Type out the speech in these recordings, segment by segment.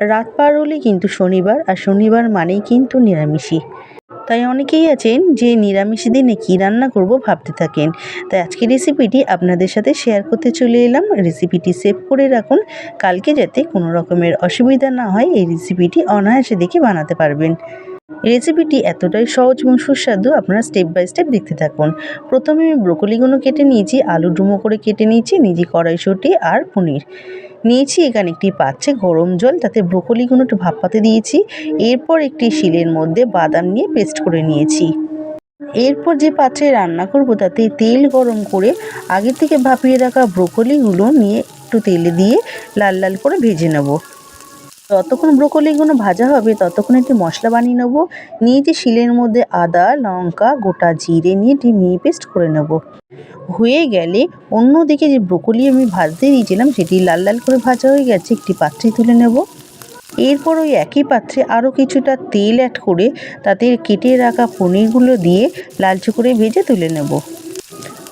রাত পার হলেই কিন্তু শনিবার, আর শনিবার মানেই কিন্তু নিরামিষই। তাই অনেকেই আছেন যে নিরামিষ দিনে কী রান্না করব ভাবতে থাকেন। তাই আজকে রেসিপিটি আপনাদের সাথে শেয়ার করতে চলে এলাম। রেসিপিটি সেভ করে রাখুন। কালকে যাতে কোনো রকমের অসুবিধা না হয়, এই রেসিপিটি অনায়াসে দেখে বানাতে পারবেন। রেসিপিটি এতটাই সহজ এবং সুস্বাদু, আপনারা স্টেপ বাই স্টেপ দেখতে থাকুন। প্রথমে আমি ব্রোকলিগুলো কেটে নিয়েছি, আলু ডুমো করে কেটে নিয়েছি নিয়েছি কড়াইশুঁটি আর পনির। নিয়েছি এখানে একটি পাত্রে গরম জল, তাতে ব্রোকলিগুলো একটু ভাপাতে দিয়েছি। এরপর একটি শিলের মধ্যে বাদাম নিয়ে পেস্ট করে নিয়েছি। এরপর যে পাত্রে রান্না করব, তাতে তেল গরম করে আগে থেকে ভাপিয়ে রাখা ব্রোকলিগুলো নিয়ে একটু তেলে দিয়ে লাল লাল করে ভেজে নেব। যতক্ষণ ব্রোকলিগুলো ভাজা হবে, ততক্ষণ একটি মশলা বানিয়ে নেব। নিয়ে যে শিলের মধ্যে আদা, লঙ্কা, গোটা জিরে নিয়ে একটি মিহি পেস্ট করে নেব। হয়ে গেলে অন্যদিকে যে ব্রোকলি আমি ভাজতে দিয়েছিলাম, সেটি লাল লাল করে ভাজা হয়ে গেছে, একটি পাত্রে তুলে নেব। এরপর ওই একই পাত্রে আরও কিছুটা তেল অ্যাড করে তাতে কেটে রাখা পনিরগুলো দিয়ে লালচে করে ভেজে তুলে নেব।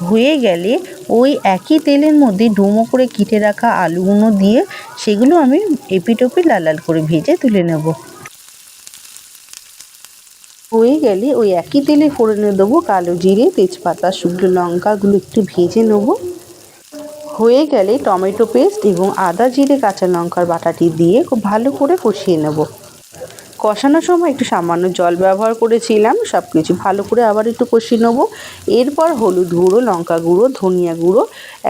হয়ে গেলে ওই একই তেলের মধ্যে ডুমো করে কেটে রাখা আলুগুলো দিয়ে সেগুলো আমি এপিটোপি লাল লাল করে ভেজে তুলে নেব। হয়ে গেলে ওই একই তেলে ফোড়নে দেবো কালো জিরে, তেজপাতা, শুকনো লঙ্কাগুলো একটু ভেজে নেব। হয়ে গেলে টমেটো পেস্ট এবং আদা জিরে কাঁচা লঙ্কার বাটাটি দিয়ে খুব ভালো করে কষিয়ে নেব। কষানোর সময় একটু সামান্য জল ব্যবহার করেছিলাম সব কিছু ভালো করে আবার একটু কষিয়ে নেব। এরপর হলুদ গুঁড়ো, লঙ্কা গুঁড়ো, ধনিয়া গুঁড়ো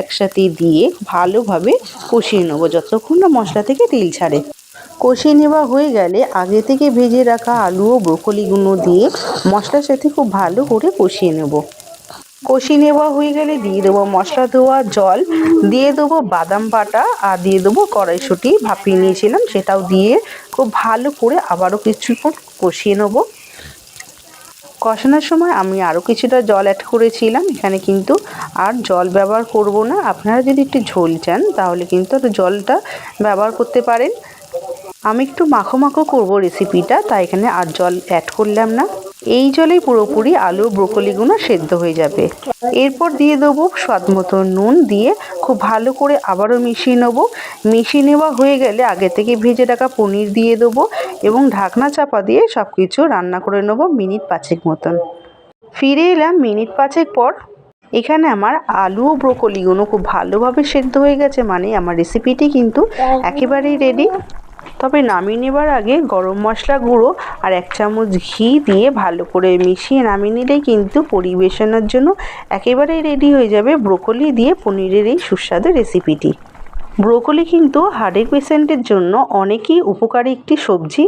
একসাথে দিয়ে ভালোভাবে কষিয়ে নেব যতক্ষণ না মশলা থেকে তেল ছাড়ে। কষিয়ে নেওয়া হয়ে গেলে আগে থেকে ভেজে রাখা আলু ও ব্রোকলিগুলো দিয়ে মশলার সাথে খুব ভালো করে কষিয়ে নেব। কষিয়ে নেওয়া হয়ে গেলে দিয়ে দেবো মশলা ধোয়া, জল, দিয়ে দেবো বাদাম বাটা আর দিয়ে দেবো কড়াইশুঁটি। ভাপিয়ে নিয়েছিলাম, সেটাও দিয়ে খুব ভালো করে আবারও কিছুক্ষণ কষিয়ে নেব। কষানোর সময় আমি আরও কিছুটা জল অ্যাড করেছিলাম। এখানে কিন্তু আর জল ব্যবহার করব না। আপনারা যদি একটু ঝোল চান, তাহলে কিন্তু জলটা ব্যবহার করতে পারেন। আমি একটু মাখো মাখো করব রেসিপিটা তাই এখানে আর জল অ্যাড করলাম না। এই জলেই পুরোপুরি আলু ব্রোকলিগুলো সেদ্ধ হয়ে যাবে। এরপর দিয়ে দেবো স্বাদ মতো নুন দিয়ে খুব ভালো করে আবারও মিশিয়ে নেব। মিশিয়ে নেওয়া হয়ে গেলে আগে থেকে ভেজে রাখা পনির দিয়ে দেবো এবং ঢাকনা চাপা দিয়ে সব কিছু রান্না করে নেব মিনিট পাঁচেক মতন। ফিরে এলাম মিনিট পাঁচেক পর। এখানে আমার আলু ও ব্রোকলিগুলো খুব ভালোভাবে সেদ্ধ হয়ে গেছে মানে আমার রেসিপিটি কিন্তু একেবারেই রেডি তবে নামিয়ে নেবার আগে গরম মশলা গুঁড়ো আর এক চামচ ঘি দিয়ে ভালো করে মিশিয়ে নামিয়ে নিলেই কিন্তু পরিবেশনের জন্য একেবারেই রেডি হয়ে যাবে ব্রোকলি দিয়ে পনিরের এই সুস্বাদু রেসিপিটি ব্রোকলি কিন্তু হার্টের পেশেন্টের জন্য অনেকই উপকারী একটি সবজি।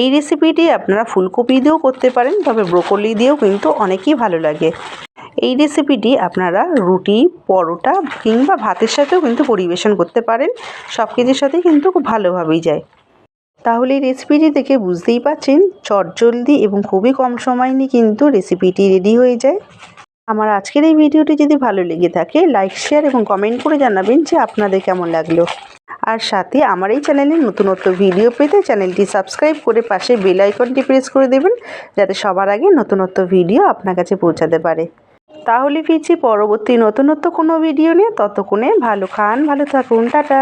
এই রেসিপিটি আপনারা ফুলকপি দিয়েও করতে পারেন, তবে ব্রোকলি দিয়েও কিন্তু অনেকই ভালো লাগে। এই রেসিপিটি আপনারা রুটি, পরোটা কিংবা ভাতের সাথেও কিন্তু পরিবেশন করতে পারেন, সব কিছুর সাথেই কিন্তু খুব ভালোভাবেই যায়। তাহলে রেসিপিটি দেখে বুঝতেই পারছেন, চটজলদি এবং খুবই কম সময় নিয়ে কিন্তু রেসিপিটি রেডি হয়ে যায়। আমার আজকের এই ভিডিওটি যদি ভালো লেগে থাকে লাইক শেয়ার এবং কমেন্ট করে জানাবেন যে আপনাদের কেমন লাগল। আর সাথে আমার এই চ্যানেলের নতুনত্ব ভিডিও পেতে চ্যানেলটি সাবস্ক্রাইব করে পাশে বেল আইকনটি প্রেস করে দেবেন, যাতে সবার আগে নতুনত্ব ভিডিও আপনার কাছে পৌঁছাতে পারে। তাহলে ফিরছি পরবর্তী নতুনত্ব কোনো ভিডিও নিয়ে। ততক্ষণে ভালো খান, ভালো থাকুন, টাটা।